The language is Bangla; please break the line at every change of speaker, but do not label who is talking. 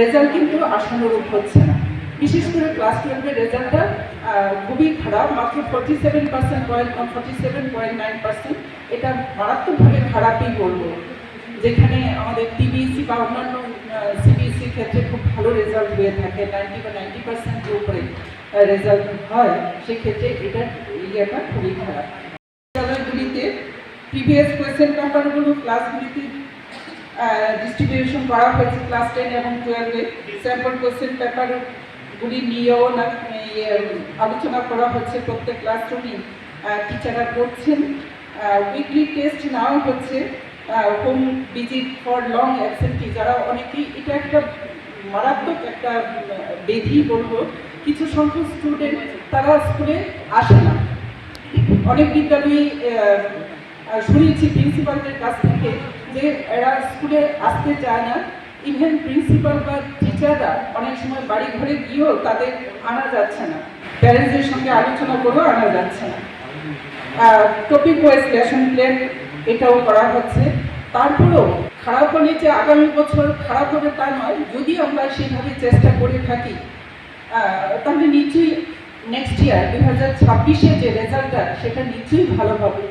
রেজাল্ট কিন্তু আশানুরূপ হচ্ছে না। বিশেষ করে ক্লাস টুয়েলভের রেজাল্টটা খুবই খারাপ, মাত্র forty seven percent point forty seven point nine percent এটা মারাত্মকভাবে খারাপই বলব। যেখানে আমাদের টিবিএসসি বা অন্যান্য সিবিএসসির ক্ষেত্রে খুব ভালো রেজাল্ট হয়ে থাকে নাইনটি বা নাইনটি পার্সেন্টের উপরে রেজাল্ট হয়, সেক্ষেত্রে এটা ইয়েটা খুবই খারাপ। বিদ্যালয়গুলিতে প্রিভিয়াস কোয়েশ্চেন পেপারগুলো ক্লাসগুলিতে ডিস্ট্রিবিউশন করা হয়েছে ক্লাস টেন এবং টুয়েলভে স্যাম্পল কোশ্চেন পেপারগুলি নিয়েও না ইয়ে, আলোচনা করা হচ্ছে প্রত্যেক ক্লাসরুমই টিচাররা করছেন। উইকলি টেস্ট নেওয়া হচ্ছে। Home visit for long absentee যারা অনেকেই এটা একটা মারাত্মক একটা বেধি বলব। কিছু সংখ্যক স্টুডেন্ট তারা স্কুলে আসে না। অনেক বিদ্যালয়ে শুনেছি প্রিন্সিপালদের কাছ থেকে যে এরা স্কুলে আসতে চায় না ইভেন প্রিন্সিপাল বা টিচাররা অনেক সময় বাড়ি ঘরে গিয়েও তাদের আনা যাচ্ছে না। প্যারেন্টসদের সঙ্গে আলোচনা করেও আনা যাচ্ছে না। টপিক ওয়াইজ লেসন প্ল্যান এটাও করা হচ্ছে। তারপরেও খারাপ হলে যে আগামী বছর খারাপ হবে তা নয়, যদি আমরা সেইভাবে চেষ্টা করে থাকি তাহলে নিশ্চয়ই নেক্সট ইয়ার দু হাজার ছাব্বিশে যে রেজাল্টটা সেটা নিশ্চয়ই ভালো হবে।